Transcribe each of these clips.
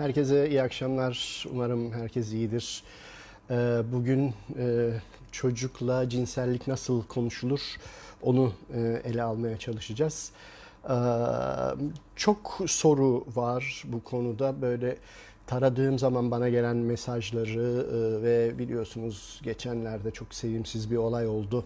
Herkese iyi akşamlar. Umarım herkes iyidir. Ee, Bugün e, çocukla cinsellik nasıl konuşulur onu e, ele almaya çalışacağız. Ee, Çok soru var bu konuda. Böyle taradığım zaman bana gelen mesajları e, ve biliyorsunuz geçenlerde çok sevimsiz bir olay oldu.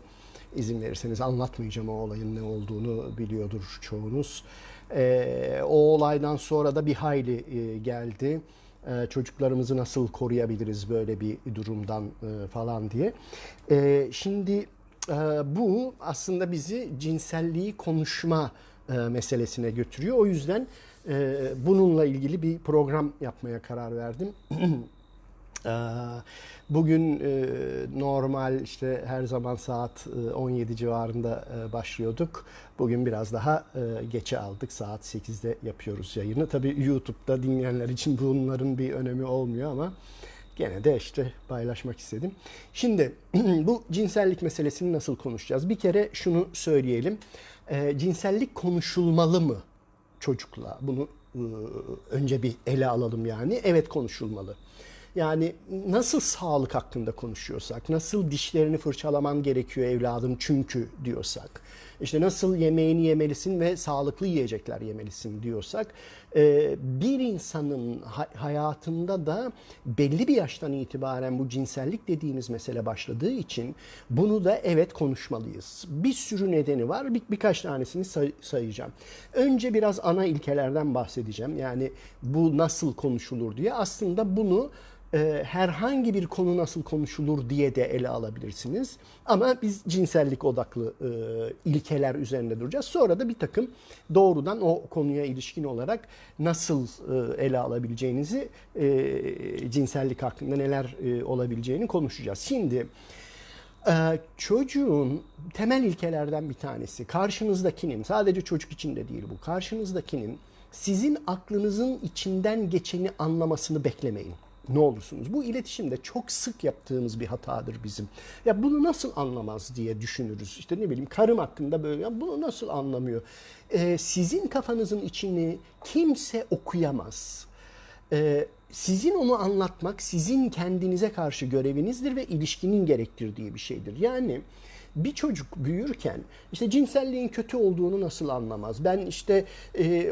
İzin verirseniz anlatmayacağım o olayın ne olduğunu biliyordur çoğunuz. Ee, o olaydan sonra da bir hayli e, geldi. Ee, çocuklarımızı nasıl koruyabiliriz böyle bir durumdan e, falan diye. Ee, şimdi e, bu aslında bizi cinselliği konuşma e, meselesine götürüyor. O yüzden e, bununla ilgili bir program yapmaya karar verdim. Ee, Bugün e, normal işte her zaman saat e, 17 civarında e, başlıyorduk. Bugün biraz daha e, geçe aldık. Saat 8'de yapıyoruz yayını. Tabii YouTube'da dinleyenler için bunların bir önemi olmuyor ama gene de işte paylaşmak istedim. Şimdi bu cinsellik meselesini nasıl konuşacağız? Bir kere şunu söyleyelim. E, cinsellik konuşulmalı mı çocukla? Bunu e, önce bir ele alalım yani. Evet konuşulmalı. Yani nasıl sağlık hakkında konuşuyorsak, nasıl dişlerini fırçalaman gerekiyor evladım çünkü diyorsak, işte nasıl yemeğini yemelisin ve sağlıklı yiyecekler yemelisin diyorsak, e, bir insanın ha- hayatında da belli bir yaştan itibaren bu cinsellik dediğimiz mesele başladığı için bunu da evet konuşmalıyız. Bir sürü nedeni var, bir, birkaç tanesini say- sayacağım. Önce biraz ana ilkelerden bahsedeceğim. Yani bu nasıl konuşulur diye. Aslında bunu herhangi bir konu nasıl konuşulur diye de ele alabilirsiniz. Ama biz cinsellik odaklı e, ilkeler üzerinde duracağız. Sonra da bir takım doğrudan o konuya ilişkin olarak nasıl e, ele alabileceğinizi, e, cinsellik hakkında neler e, olabileceğini konuşacağız. Şimdi çocuğun temel ilkelerden bir tanesi karşınızdakinin sadece çocuk için de değil bu karşınızdakinin sizin aklınızın içinden geçeni anlamasını beklemeyin. Ne olursunuz. Bu iletişimde çok sık yaptığımız bir hatadır bizim. Ya bunu nasıl anlamaz diye düşünürüz. İşte ne bileyim karım hakkında böyle ya bunu nasıl anlamıyor. Ee, sizin kafanızın içini kimse okuyamaz. Ee, sizin onu anlatmak sizin kendinize karşı görevinizdir ve ilişkinin gerektirdiği bir şeydir. Yani bir çocuk büyürken işte cinselliğin kötü olduğunu nasıl anlamaz? Ben işte e,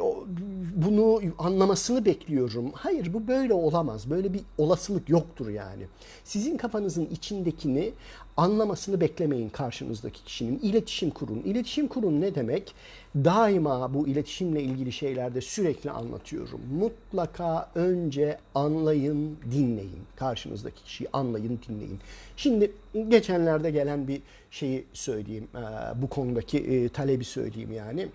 bunu anlamasını bekliyorum. Hayır bu böyle olamaz. Böyle bir olasılık yoktur yani. Sizin kafanızın içindekini anlamasını beklemeyin karşınızdaki kişinin. İletişim kurun. İletişim kurun ne demek? Daima bu iletişimle ilgili şeylerde sürekli anlatıyorum. Mutlaka önce anlayın, dinleyin. Karşınızdaki kişiyi anlayın, dinleyin. Şimdi geçenlerde gelen bir şeyi söyleyeyim. Bu konudaki talebi söyleyeyim yani.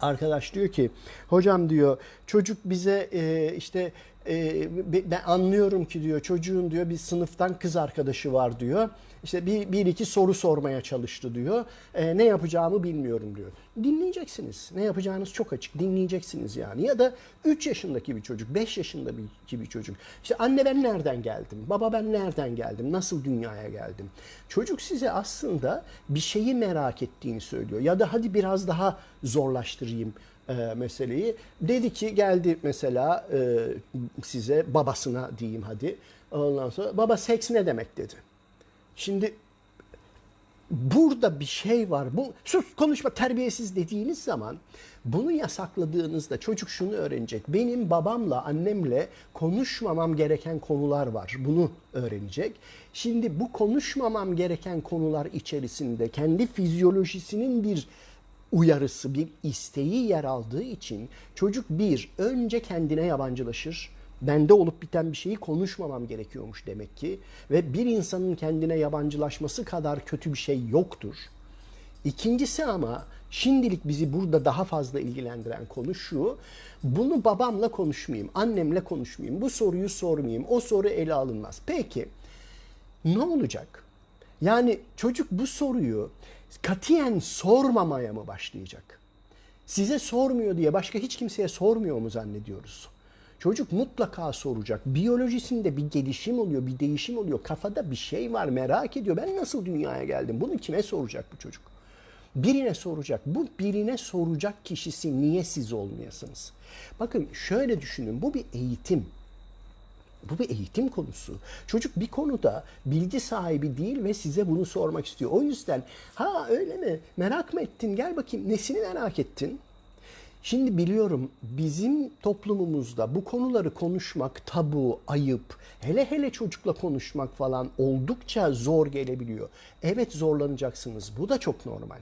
Arkadaş diyor ki hocam diyor çocuk bize e, işte e, be- ben anlıyorum ki diyor çocuğun diyor bir sınıftan kız arkadaşı var diyor. İşte bir, bir iki soru sormaya çalıştı diyor. E, ne yapacağımı bilmiyorum diyor. Dinleyeceksiniz. Ne yapacağınız çok açık. Dinleyeceksiniz yani. Ya da 3 yaşındaki bir çocuk, 5 yaşındaki bir çocuk. İşte anne ben nereden geldim? Baba ben nereden geldim? Nasıl dünyaya geldim? Çocuk size aslında bir şeyi merak ettiğini söylüyor. Ya da hadi biraz daha zorlaştırayım e, meseleyi. Dedi ki geldi mesela e, size babasına diyeyim hadi. Ondan sonra baba seks ne demek dedi. Şimdi burada bir şey var. Bu sus konuşma terbiyesiz dediğiniz zaman bunu yasakladığınızda çocuk şunu öğrenecek. Benim babamla annemle konuşmamam gereken konular var. Bunu öğrenecek. Şimdi bu konuşmamam gereken konular içerisinde kendi fizyolojisinin bir uyarısı, bir isteği yer aldığı için çocuk bir önce kendine yabancılaşır. Bende olup biten bir şeyi konuşmamam gerekiyormuş demek ki ve bir insanın kendine yabancılaşması kadar kötü bir şey yoktur. İkincisi ama şimdilik bizi burada daha fazla ilgilendiren konu şu. Bunu babamla konuşmayayım, annemle konuşmayayım, bu soruyu sormayayım, o soru ele alınmaz. Peki ne olacak? Yani çocuk bu soruyu katiyen sormamaya mı başlayacak? Size sormuyor diye başka hiç kimseye sormuyor mu zannediyoruz? Çocuk mutlaka soracak. Biyolojisinde bir gelişim oluyor, bir değişim oluyor. Kafada bir şey var, merak ediyor. Ben nasıl dünyaya geldim? Bunu kime soracak bu çocuk? Birine soracak. Bu birine soracak kişisi niye siz olmayasınız? Bakın şöyle düşünün. Bu bir eğitim. Bu bir eğitim konusu. Çocuk bir konuda bilgi sahibi değil ve size bunu sormak istiyor. O yüzden ha öyle mi merak mı ettin gel bakayım nesini merak ettin? Şimdi biliyorum bizim toplumumuzda bu konuları konuşmak tabu, ayıp, hele hele çocukla konuşmak falan oldukça zor gelebiliyor. Evet zorlanacaksınız. Bu da çok normal.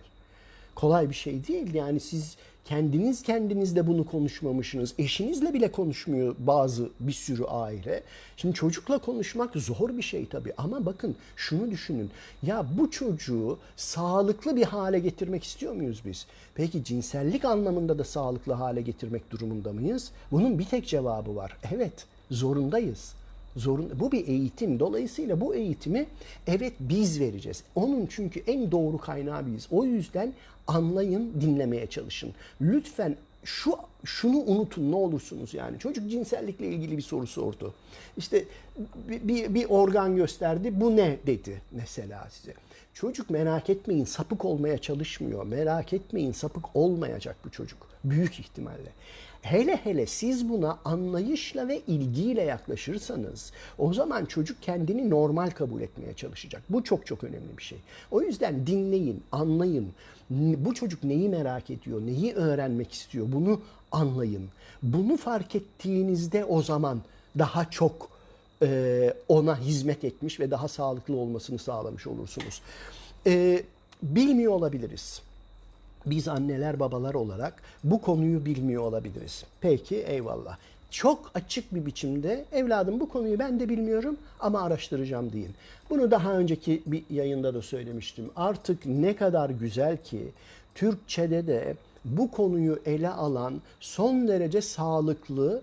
Kolay bir şey değil. Yani siz kendiniz kendinizle bunu konuşmamışsınız. Eşinizle bile konuşmuyor bazı bir sürü aile. Şimdi çocukla konuşmak zor bir şey tabii ama bakın şunu düşünün. Ya bu çocuğu sağlıklı bir hale getirmek istiyor muyuz biz? Peki cinsellik anlamında da sağlıklı hale getirmek durumunda mıyız? Bunun bir tek cevabı var. Evet, zorundayız. Zorun, bu bir eğitim. Dolayısıyla bu eğitimi evet biz vereceğiz. Onun çünkü en doğru kaynağı biziz. O yüzden anlayın, dinlemeye çalışın. Lütfen şu şunu unutun ne olursunuz yani. Çocuk cinsellikle ilgili bir soru sordu. İşte bir, bir, bir organ gösterdi. Bu ne dedi mesela size. Çocuk merak etmeyin sapık olmaya çalışmıyor. Merak etmeyin sapık olmayacak bu çocuk. Büyük ihtimalle. Hele hele siz buna anlayışla ve ilgiyle yaklaşırsanız o zaman çocuk kendini normal kabul etmeye çalışacak. Bu çok çok önemli bir şey. O yüzden dinleyin, anlayın. Bu çocuk neyi merak ediyor, neyi öğrenmek istiyor bunu anlayın. Bunu fark ettiğinizde o zaman daha çok e, ona hizmet etmiş ve daha sağlıklı olmasını sağlamış olursunuz. E, bilmiyor olabiliriz biz anneler babalar olarak bu konuyu bilmiyor olabiliriz. Peki eyvallah. Çok açık bir biçimde evladım bu konuyu ben de bilmiyorum ama araştıracağım deyin. Bunu daha önceki bir yayında da söylemiştim. Artık ne kadar güzel ki Türkçede de bu konuyu ele alan son derece sağlıklı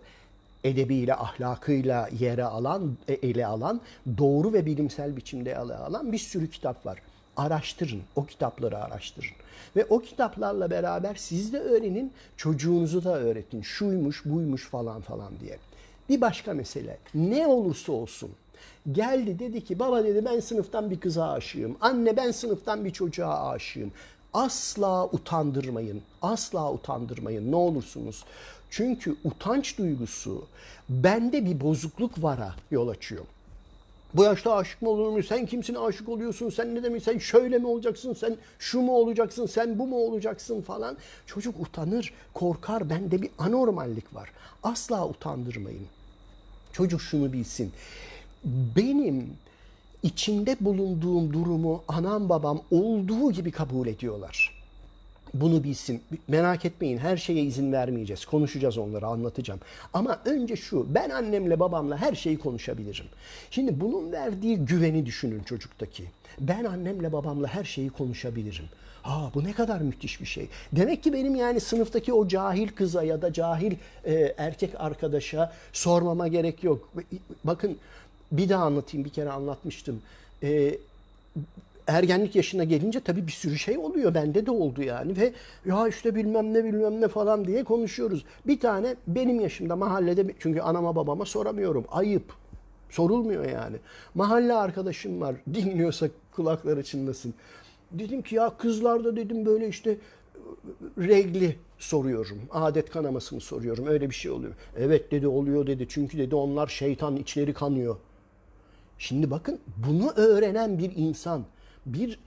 edebiyle, ahlakıyla yere alan, e, ele alan, doğru ve bilimsel biçimde ele alan bir sürü kitap var araştırın. O kitapları araştırın. Ve o kitaplarla beraber siz de öğrenin, çocuğunuzu da öğretin. Şuymuş, buymuş falan falan diye. Bir başka mesele. Ne olursa olsun. Geldi dedi ki baba dedi ben sınıftan bir kıza aşığım. Anne ben sınıftan bir çocuğa aşığım. Asla utandırmayın. Asla utandırmayın ne olursunuz. Çünkü utanç duygusu bende bir bozukluk vara yol açıyor. Bu yaşta aşık mı olur mu? Sen kimsin aşık oluyorsun? Sen ne demek? Sen şöyle mi olacaksın? Sen şu mu olacaksın? Sen bu mu olacaksın falan. Çocuk utanır, korkar. Bende bir anormallik var. Asla utandırmayın. Çocuk şunu bilsin. Benim içinde bulunduğum durumu anam babam olduğu gibi kabul ediyorlar bunu bilsin. Merak etmeyin her şeye izin vermeyeceğiz. Konuşacağız onları anlatacağım. Ama önce şu ben annemle babamla her şeyi konuşabilirim. Şimdi bunun verdiği güveni düşünün çocuktaki. Ben annemle babamla her şeyi konuşabilirim. Aa bu ne kadar müthiş bir şey. Demek ki benim yani sınıftaki o cahil kıza ya da cahil e, erkek arkadaşa sormama gerek yok. Bakın bir daha anlatayım bir kere anlatmıştım. E, ergenlik yaşına gelince tabii bir sürü şey oluyor. Bende de oldu yani ve ya işte bilmem ne bilmem ne falan diye konuşuyoruz. Bir tane benim yaşımda mahallede çünkü anama babama soramıyorum. Ayıp. Sorulmuyor yani. Mahalle arkadaşım var. Dinliyorsa kulakları çınlasın. Dedim ki ya kızlarda dedim böyle işte regli soruyorum. Adet kanamasını soruyorum. Öyle bir şey oluyor. Evet dedi oluyor dedi. Çünkü dedi onlar şeytan içleri kanıyor. Şimdi bakın bunu öğrenen bir insan bir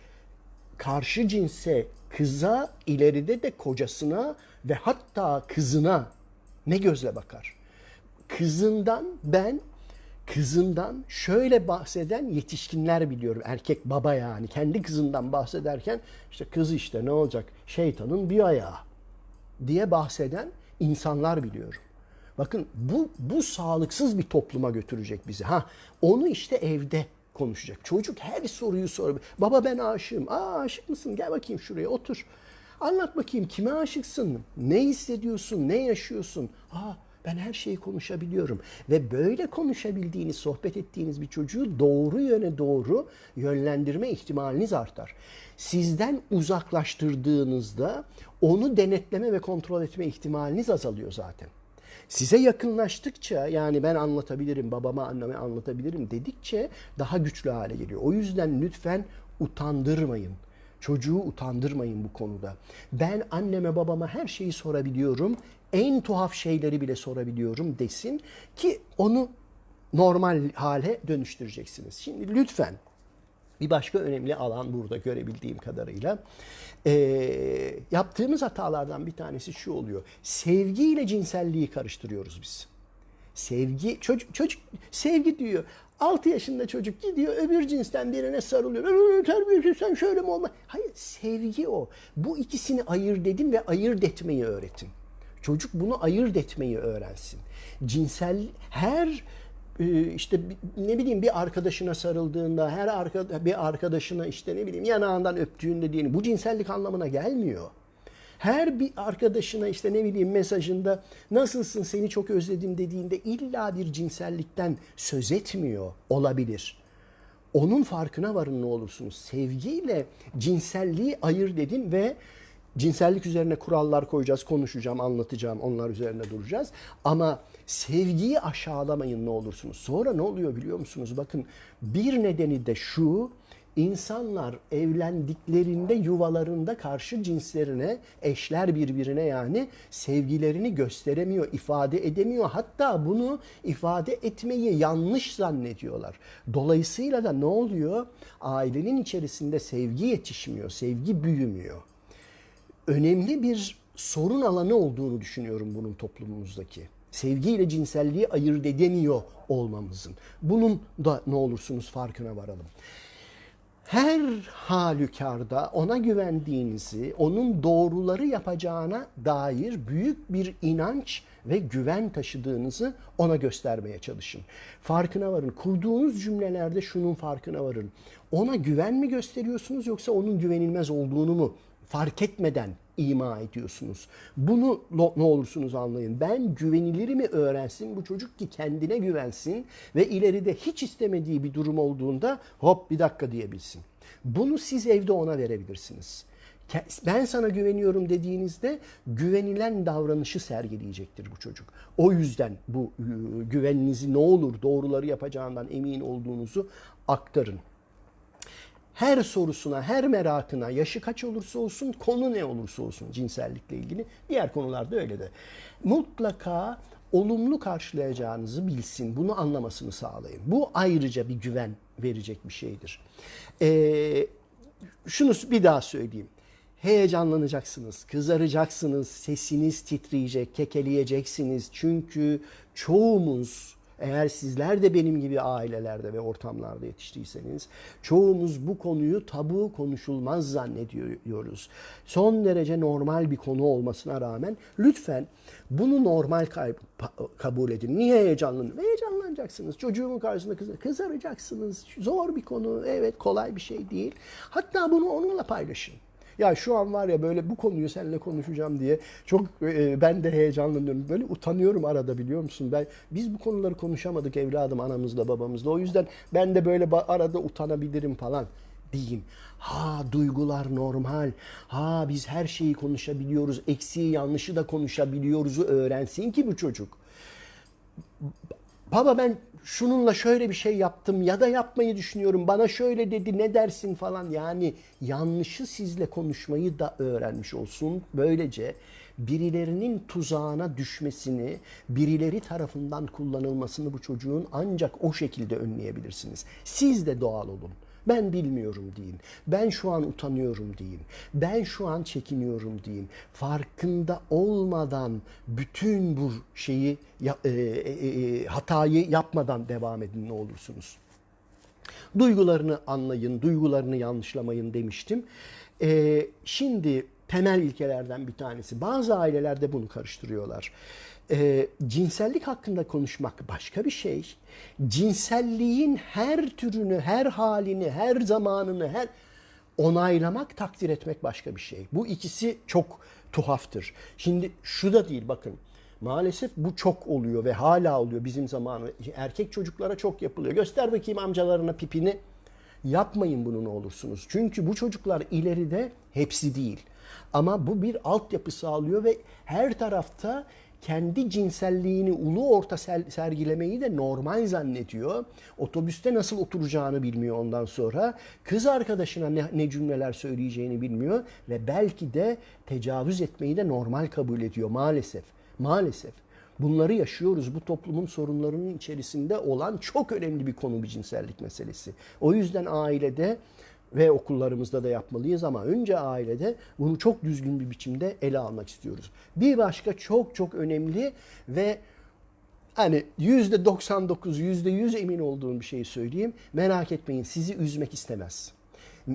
karşı cinse kıza ileride de kocasına ve hatta kızına ne gözle bakar? Kızından ben kızından şöyle bahseden yetişkinler biliyorum. Erkek baba yani kendi kızından bahsederken işte kız işte ne olacak şeytanın bir ayağı diye bahseden insanlar biliyorum. Bakın bu bu sağlıksız bir topluma götürecek bizi. Ha onu işte evde konuşacak. Çocuk her soruyu soruyor. Baba ben aşığım. Aa aşık mısın? Gel bakayım şuraya otur. Anlat bakayım kime aşıksın? Ne hissediyorsun? Ne yaşıyorsun? Aa ben her şeyi konuşabiliyorum. Ve böyle konuşabildiğiniz, sohbet ettiğiniz bir çocuğu doğru yöne doğru yönlendirme ihtimaliniz artar. Sizden uzaklaştırdığınızda onu denetleme ve kontrol etme ihtimaliniz azalıyor zaten. Size yakınlaştıkça yani ben anlatabilirim, babama anneme anlatabilirim dedikçe daha güçlü hale geliyor. O yüzden lütfen utandırmayın. Çocuğu utandırmayın bu konuda. Ben anneme babama her şeyi sorabiliyorum. En tuhaf şeyleri bile sorabiliyorum desin ki onu normal hale dönüştüreceksiniz. Şimdi lütfen bir başka önemli alan burada görebildiğim kadarıyla. Ee, yaptığımız hatalardan bir tanesi şu oluyor. Sevgiyle cinselliği karıştırıyoruz biz. Sevgi, çocuk, çocuk sevgi diyor. 6 yaşında çocuk gidiyor öbür cinsten birine sarılıyor. "Ee, Terbiyesiz sen şöyle mi olma? Hayır sevgi o. Bu ikisini ayırt edin ve ayırt etmeyi öğretin. Çocuk bunu ayırt etmeyi öğrensin. Cinsel her e, işte bir- ne bileyim bir arkadaşına sarıldığında, her arka, bir arkadaşına işte ne bileyim yanağından öptüğünde diyelim bu cinsellik anlamına gelmiyor. Her bir arkadaşına işte ne bileyim mesajında nasılsın seni çok özledim dediğinde illa bir cinsellikten söz etmiyor olabilir. Onun farkına varın ne olursunuz. Sevgiyle cinselliği ayırt edin ve cinsellik üzerine kurallar koyacağız, konuşacağım, anlatacağım, onlar üzerine duracağız. Ama sevgiyi aşağılamayın ne olursunuz. Sonra ne oluyor biliyor musunuz? Bakın bir nedeni de şu, insanlar evlendiklerinde yuvalarında karşı cinslerine, eşler birbirine yani sevgilerini gösteremiyor, ifade edemiyor. Hatta bunu ifade etmeyi yanlış zannediyorlar. Dolayısıyla da ne oluyor? Ailenin içerisinde sevgi yetişmiyor, sevgi büyümüyor önemli bir sorun alanı olduğunu düşünüyorum bunun toplumumuzdaki. Sevgiyle cinselliği ayırt edemiyor olmamızın. Bunun da ne olursunuz farkına varalım. Her halükarda ona güvendiğinizi, onun doğruları yapacağına dair büyük bir inanç ve güven taşıdığınızı ona göstermeye çalışın. Farkına varın. Kurduğunuz cümlelerde şunun farkına varın. Ona güven mi gösteriyorsunuz yoksa onun güvenilmez olduğunu mu fark etmeden ima ediyorsunuz. Bunu ne olursunuz anlayın. Ben güvenilirimi öğrensin bu çocuk ki kendine güvensin ve ileride hiç istemediği bir durum olduğunda hop bir dakika diyebilsin. Bunu siz evde ona verebilirsiniz. Ben sana güveniyorum dediğinizde güvenilen davranışı sergileyecektir bu çocuk. O yüzden bu e, güveninizi ne olur doğruları yapacağından emin olduğunuzu aktarın her sorusuna, her merakına, yaşı kaç olursa olsun, konu ne olursa olsun cinsellikle ilgili. Diğer konularda öyle de. Mutlaka olumlu karşılayacağınızı bilsin, bunu anlamasını sağlayın. Bu ayrıca bir güven verecek bir şeydir. Ee, şunu bir daha söyleyeyim. Heyecanlanacaksınız, kızaracaksınız, sesiniz titreyecek, kekeleyeceksiniz. Çünkü çoğumuz eğer sizler de benim gibi ailelerde ve ortamlarda yetiştiyseniz çoğumuz bu konuyu tabu konuşulmaz zannediyoruz. Son derece normal bir konu olmasına rağmen lütfen bunu normal kabul edin. Niye heyecanlanın? Heyecanlanacaksınız. Çocuğumun karşısında kız kızaracaksınız. Zor bir konu. Evet kolay bir şey değil. Hatta bunu onunla paylaşın. Ya şu an var ya böyle bu konuyu seninle konuşacağım diye çok e, ben de heyecanlanıyorum. Böyle utanıyorum arada biliyor musun? Ben biz bu konuları konuşamadık evladım anamızla babamızla. O yüzden ben de böyle arada utanabilirim falan deyin. Ha duygular normal. Ha biz her şeyi konuşabiliyoruz. Eksiği yanlışı da konuşabiliyoruzu öğrensin ki bu çocuk baba ben şununla şöyle bir şey yaptım ya da yapmayı düşünüyorum. Bana şöyle dedi ne dersin falan. Yani yanlışı sizle konuşmayı da öğrenmiş olsun. Böylece birilerinin tuzağına düşmesini, birileri tarafından kullanılmasını bu çocuğun ancak o şekilde önleyebilirsiniz. Siz de doğal olun. Ben bilmiyorum deyin. Ben şu an utanıyorum deyin. Ben şu an çekiniyorum deyin. Farkında olmadan bütün bu şeyi e, e, e, hatayı yapmadan devam edin ne olursunuz. Duygularını anlayın, duygularını yanlışlamayın demiştim. Şimdi temel ilkelerden bir tanesi. Bazı ailelerde bunu karıştırıyorlar. Ee, cinsellik hakkında konuşmak başka bir şey. Cinselliğin her türünü, her halini, her zamanını, her onaylamak, takdir etmek başka bir şey. Bu ikisi çok tuhaftır. Şimdi şu da değil bakın. Maalesef bu çok oluyor ve hala oluyor bizim zamanı. Erkek çocuklara çok yapılıyor. Göster bakayım amcalarına pipini. Yapmayın bunu ne olursunuz. Çünkü bu çocuklar ileride hepsi değil. Ama bu bir altyapı sağlıyor ve her tarafta kendi cinselliğini ulu orta sergilemeyi de normal zannediyor. Otobüste nasıl oturacağını bilmiyor ondan sonra. Kız arkadaşına ne, ne cümleler söyleyeceğini bilmiyor ve belki de tecavüz etmeyi de normal kabul ediyor maalesef. Maalesef. Bunları yaşıyoruz. Bu toplumun sorunlarının içerisinde olan çok önemli bir konu bu cinsellik meselesi. O yüzden ailede ve okullarımızda da yapmalıyız ama önce ailede bunu çok düzgün bir biçimde ele almak istiyoruz. Bir başka çok çok önemli ve hani yüzde 99, yüzde 100 emin olduğum bir şeyi söyleyeyim. Merak etmeyin sizi üzmek istemez.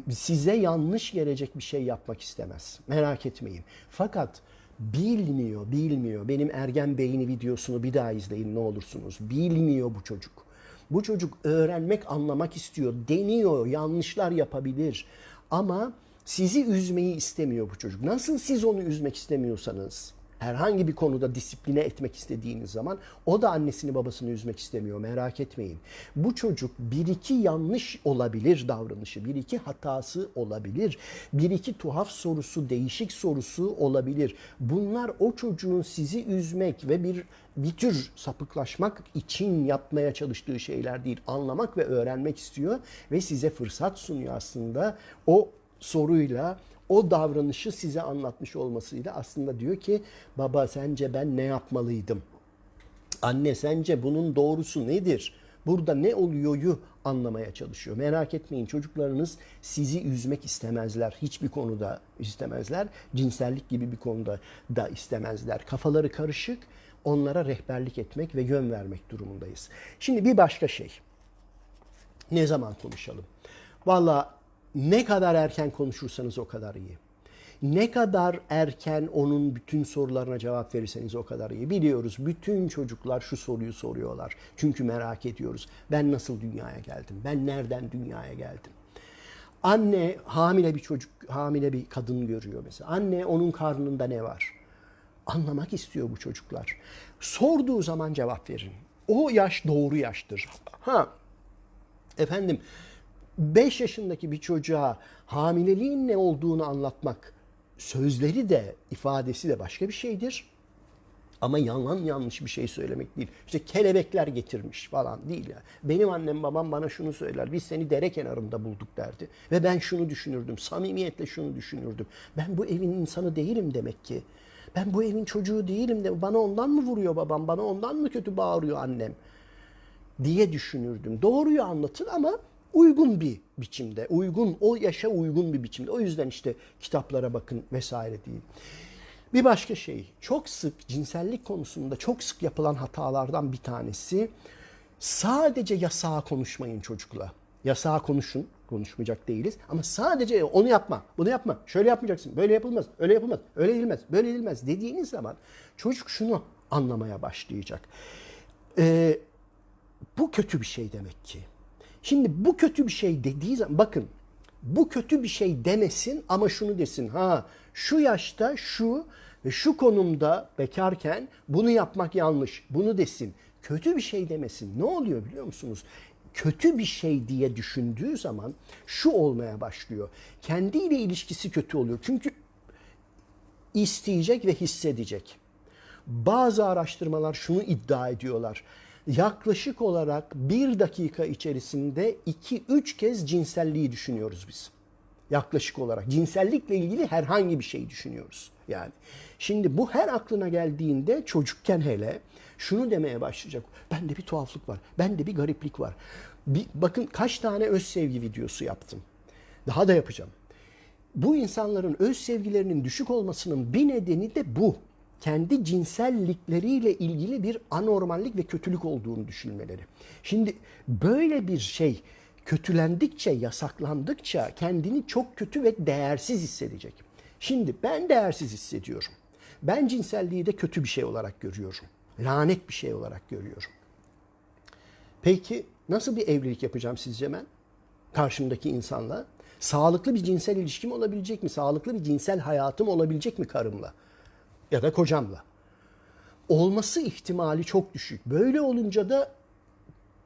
Size yanlış gelecek bir şey yapmak istemez. Merak etmeyin. Fakat bilmiyor, bilmiyor. Benim ergen beyni videosunu bir daha izleyin ne olursunuz. Bilmiyor bu çocuk. Bu çocuk öğrenmek, anlamak istiyor. Deniyor, yanlışlar yapabilir. Ama sizi üzmeyi istemiyor bu çocuk. Nasıl siz onu üzmek istemiyorsanız, herhangi bir konuda disipline etmek istediğiniz zaman o da annesini babasını üzmek istemiyor merak etmeyin. Bu çocuk bir iki yanlış olabilir davranışı, bir iki hatası olabilir, bir iki tuhaf sorusu, değişik sorusu olabilir. Bunlar o çocuğun sizi üzmek ve bir bir tür sapıklaşmak için yapmaya çalıştığı şeyler değil. Anlamak ve öğrenmek istiyor ve size fırsat sunuyor aslında o soruyla o davranışı size anlatmış olmasıyla aslında diyor ki baba sence ben ne yapmalıydım? Anne sence bunun doğrusu nedir? Burada ne oluyoryu anlamaya çalışıyor. Merak etmeyin çocuklarınız sizi üzmek istemezler. Hiçbir konuda istemezler. Cinsellik gibi bir konuda da istemezler. Kafaları karışık. Onlara rehberlik etmek ve yön vermek durumundayız. Şimdi bir başka şey. Ne zaman konuşalım? Valla ne kadar erken konuşursanız o kadar iyi. Ne kadar erken onun bütün sorularına cevap verirseniz o kadar iyi. Biliyoruz bütün çocuklar şu soruyu soruyorlar. Çünkü merak ediyoruz. Ben nasıl dünyaya geldim? Ben nereden dünyaya geldim? Anne hamile bir çocuk, hamile bir kadın görüyor mesela. Anne onun karnında ne var? Anlamak istiyor bu çocuklar. Sorduğu zaman cevap verin. O yaş doğru yaştır. Ha efendim 5 yaşındaki bir çocuğa hamileliğin ne olduğunu anlatmak sözleri de ifadesi de başka bir şeydir. Ama yalan yanlış bir şey söylemek değil. İşte kelebekler getirmiş falan değil ya. Benim annem babam bana şunu söyler. Biz seni dere kenarında bulduk derdi. Ve ben şunu düşünürdüm. Samimiyetle şunu düşünürdüm. Ben bu evin insanı değilim demek ki. Ben bu evin çocuğu değilim de bana ondan mı vuruyor babam? Bana ondan mı kötü bağırıyor annem? diye düşünürdüm. Doğruyu anlatın ama uygun bir biçimde, uygun, o yaşa uygun bir biçimde. O yüzden işte kitaplara bakın vesaire değil. Bir başka şey, çok sık cinsellik konusunda çok sık yapılan hatalardan bir tanesi sadece yasağı konuşmayın çocukla. Yasağı konuşun, konuşmayacak değiliz ama sadece onu yapma, bunu yapma, şöyle yapmayacaksın, böyle yapılmaz, öyle yapılmaz, öyle edilmez, böyle edilmez dediğiniz zaman çocuk şunu anlamaya başlayacak. Ee, bu kötü bir şey demek ki. Şimdi bu kötü bir şey dediği zaman bakın bu kötü bir şey demesin ama şunu desin. Ha şu yaşta şu ve şu konumda bekarken bunu yapmak yanlış. Bunu desin. Kötü bir şey demesin. Ne oluyor biliyor musunuz? Kötü bir şey diye düşündüğü zaman şu olmaya başlıyor. Kendiyle ilişkisi kötü oluyor. Çünkü isteyecek ve hissedecek. Bazı araştırmalar şunu iddia ediyorlar yaklaşık olarak bir dakika içerisinde 2-3 kez cinselliği düşünüyoruz biz. Yaklaşık olarak cinsellikle ilgili herhangi bir şey düşünüyoruz. Yani şimdi bu her aklına geldiğinde çocukken hele şunu demeye başlayacak. Bende bir tuhaflık var. Bende bir gariplik var. Bir, bakın kaç tane öz sevgi videosu yaptım. Daha da yapacağım. Bu insanların öz sevgilerinin düşük olmasının bir nedeni de bu kendi cinsellikleriyle ilgili bir anormallik ve kötülük olduğunu düşünmeleri. Şimdi böyle bir şey kötülendikçe, yasaklandıkça kendini çok kötü ve değersiz hissedecek. Şimdi ben değersiz hissediyorum. Ben cinselliği de kötü bir şey olarak görüyorum. Lanet bir şey olarak görüyorum. Peki nasıl bir evlilik yapacağım sizce ben? Karşımdaki insanla. Sağlıklı bir cinsel ilişkim olabilecek mi? Sağlıklı bir cinsel hayatım olabilecek mi karımla? Ya da kocamla. Olması ihtimali çok düşük. Böyle olunca da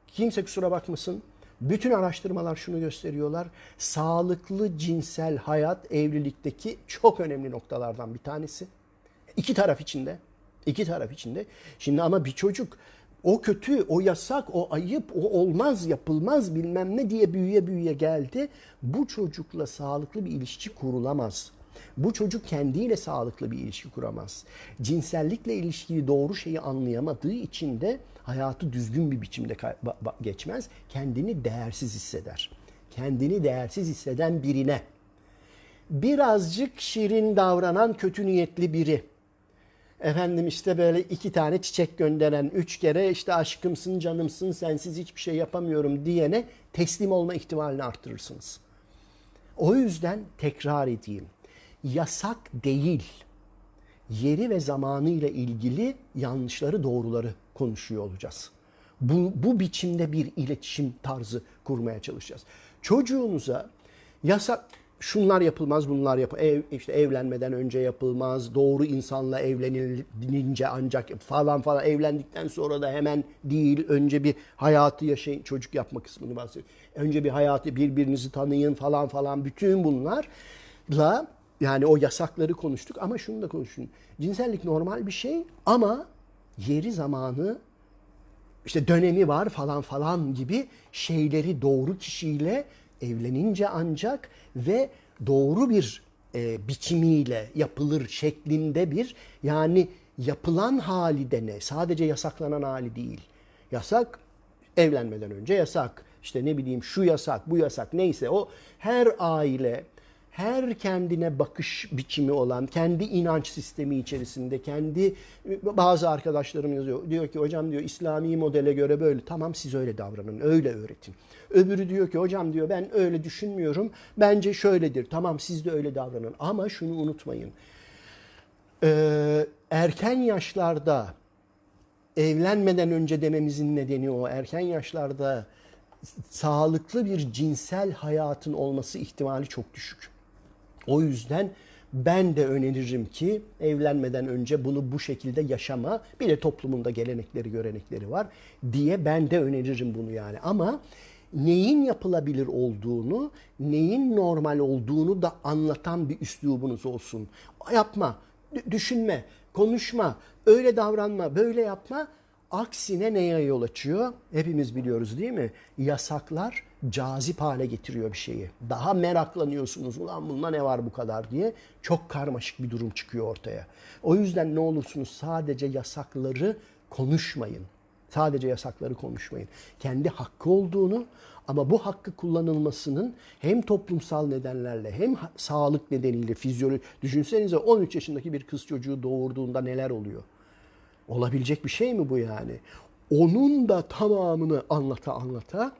kimse kusura bakmasın. Bütün araştırmalar şunu gösteriyorlar. Sağlıklı cinsel hayat evlilikteki çok önemli noktalardan bir tanesi. İki taraf içinde. İki taraf içinde. Şimdi ama bir çocuk o kötü, o yasak, o ayıp, o olmaz, yapılmaz bilmem ne diye büyüye büyüye geldi. Bu çocukla sağlıklı bir ilişki kurulamaz. Bu çocuk kendiyle sağlıklı bir ilişki kuramaz. Cinsellikle ilişkili doğru şeyi anlayamadığı için de hayatı düzgün bir biçimde geçmez. Kendini değersiz hisseder. Kendini değersiz hisseden birine birazcık şirin davranan kötü niyetli biri. Efendim işte böyle iki tane çiçek gönderen, üç kere işte aşkımsın, canımsın, sensiz hiçbir şey yapamıyorum diyene teslim olma ihtimalini arttırırsınız. O yüzden tekrar edeyim. Yasak değil. Yeri ve zamanı ile ilgili yanlışları doğruları konuşuyor olacağız. Bu, bu biçimde bir iletişim tarzı kurmaya çalışacağız. Çocuğunuza yasak şunlar yapılmaz bunlar yap ev, işte evlenmeden önce yapılmaz doğru insanla evlenilince ancak falan falan evlendikten sonra da hemen değil önce bir hayatı yaşayın çocuk yapma kısmını bahsediyorum. Önce bir hayatı birbirinizi tanıyın falan falan bütün bunlarla yani o yasakları konuştuk ama şunu da konuşun. Cinsellik normal bir şey ama yeri zamanı işte dönemi var falan falan gibi şeyleri doğru kişiyle evlenince ancak ve doğru bir e, biçimiyle yapılır şeklinde bir yani yapılan hali de ne? Sadece yasaklanan hali değil. Yasak evlenmeden önce yasak. İşte ne bileyim şu yasak, bu yasak neyse o her aile her kendine bakış biçimi olan, kendi inanç sistemi içerisinde, kendi bazı arkadaşlarım yazıyor. Diyor ki hocam diyor İslami modele göre böyle. Tamam siz öyle davranın, öyle öğretin. Öbürü diyor ki hocam diyor ben öyle düşünmüyorum. Bence şöyledir. Tamam siz de öyle davranın. Ama şunu unutmayın. Ee, erken yaşlarda evlenmeden önce dememizin nedeni o. Erken yaşlarda sağlıklı bir cinsel hayatın olması ihtimali çok düşük. O yüzden ben de öneririm ki evlenmeden önce bunu bu şekilde yaşama. Bir de toplumunda gelenekleri, görenekleri var diye ben de öneririm bunu yani. Ama neyin yapılabilir olduğunu, neyin normal olduğunu da anlatan bir üslubunuz olsun. Yapma, düşünme, konuşma, öyle davranma, böyle yapma. Aksine neye yol açıyor? Hepimiz biliyoruz değil mi? Yasaklar cazip hale getiriyor bir şeyi. Daha meraklanıyorsunuz. Ulan bunda ne var bu kadar diye. Çok karmaşık bir durum çıkıyor ortaya. O yüzden ne olursunuz sadece yasakları konuşmayın. Sadece yasakları konuşmayın. Kendi hakkı olduğunu ama bu hakkı kullanılmasının hem toplumsal nedenlerle hem sağlık nedeniyle fizyoloji düşünsenize 13 yaşındaki bir kız çocuğu doğurduğunda neler oluyor? Olabilecek bir şey mi bu yani? Onun da tamamını anlata anlata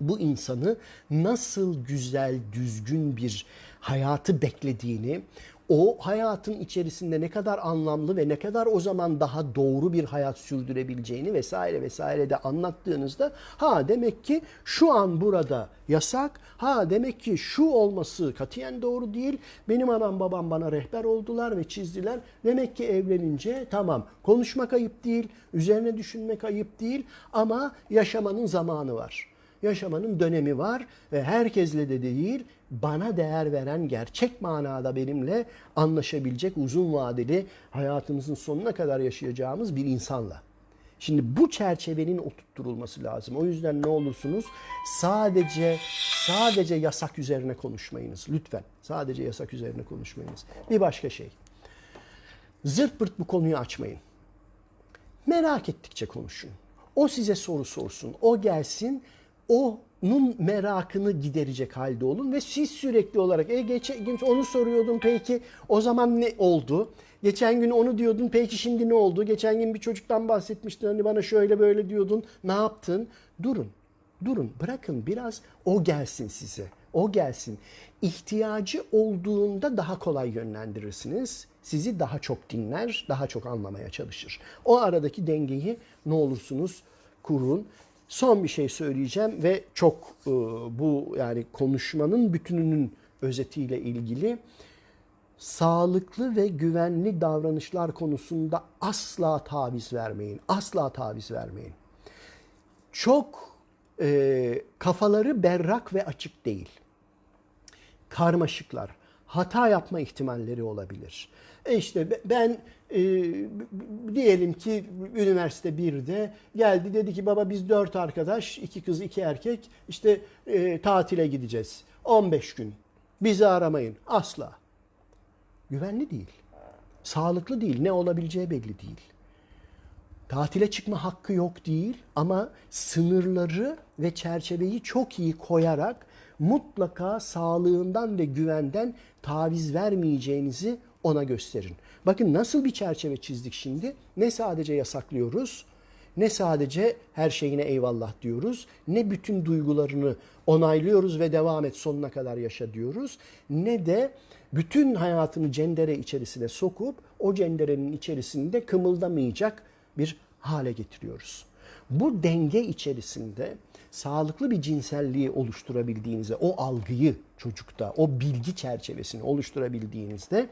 bu insanı nasıl güzel, düzgün bir hayatı beklediğini, o hayatın içerisinde ne kadar anlamlı ve ne kadar o zaman daha doğru bir hayat sürdürebileceğini vesaire vesaire de anlattığınızda ha demek ki şu an burada yasak, ha demek ki şu olması katiyen doğru değil. Benim anam babam bana rehber oldular ve çizdiler. Demek ki evlenince tamam konuşmak ayıp değil, üzerine düşünmek ayıp değil ama yaşamanın zamanı var yaşamanın dönemi var ve herkesle de değil bana değer veren gerçek manada benimle anlaşabilecek uzun vadeli hayatımızın sonuna kadar yaşayacağımız bir insanla. Şimdi bu çerçevenin oturtturulması lazım. O yüzden ne olursunuz sadece sadece yasak üzerine konuşmayınız lütfen. Sadece yasak üzerine konuşmayınız. Bir başka şey. Zırt pırt bu konuyu açmayın. Merak ettikçe konuşun. O size soru sorsun. O gelsin. Onun merakını giderecek halde olun ve siz sürekli olarak e geçen gün onu soruyordum peki o zaman ne oldu? Geçen gün onu diyordun peki şimdi ne oldu? Geçen gün bir çocuktan bahsetmiştin hani bana şöyle böyle diyordun. Ne yaptın? Durun. Durun. Bırakın biraz o gelsin size. O gelsin. İhtiyacı olduğunda daha kolay yönlendirirsiniz. Sizi daha çok dinler, daha çok anlamaya çalışır. O aradaki dengeyi ne olursunuz kurun. Son bir şey söyleyeceğim ve çok e, bu yani konuşmanın bütününün özetiyle ilgili sağlıklı ve güvenli davranışlar konusunda asla taviz vermeyin. Asla taviz vermeyin. Çok e, kafaları berrak ve açık değil. Karmaşıklar. Hata yapma ihtimalleri olabilir. E işte be- ben e, diyelim ki üniversite 1'de geldi dedi ki baba biz dört arkadaş, iki kız iki erkek işte e, tatile gideceğiz. 15 gün. Bizi aramayın. Asla. güvenli değil. Sağlıklı değil. Ne olabileceği belli değil. Tatile çıkma hakkı yok değil ama sınırları ve çerçeveyi çok iyi koyarak mutlaka sağlığından ve güvenden taviz vermeyeceğinizi ona gösterin. Bakın nasıl bir çerçeve çizdik şimdi. Ne sadece yasaklıyoruz, ne sadece her şeyine eyvallah diyoruz, ne bütün duygularını onaylıyoruz ve devam et sonuna kadar yaşa diyoruz, ne de bütün hayatını cendere içerisine sokup o cenderenin içerisinde kımıldamayacak bir hale getiriyoruz. Bu denge içerisinde sağlıklı bir cinselliği oluşturabildiğinizde, o algıyı çocukta, o bilgi çerçevesini oluşturabildiğinizde,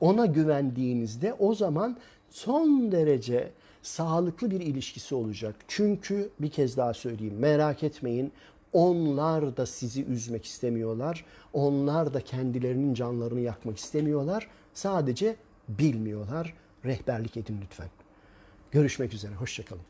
ona güvendiğinizde o zaman son derece sağlıklı bir ilişkisi olacak. Çünkü bir kez daha söyleyeyim, merak etmeyin. Onlar da sizi üzmek istemiyorlar. Onlar da kendilerinin canlarını yakmak istemiyorlar. Sadece bilmiyorlar. Rehberlik edin lütfen. Görüşmek üzere. Hoşçakalın.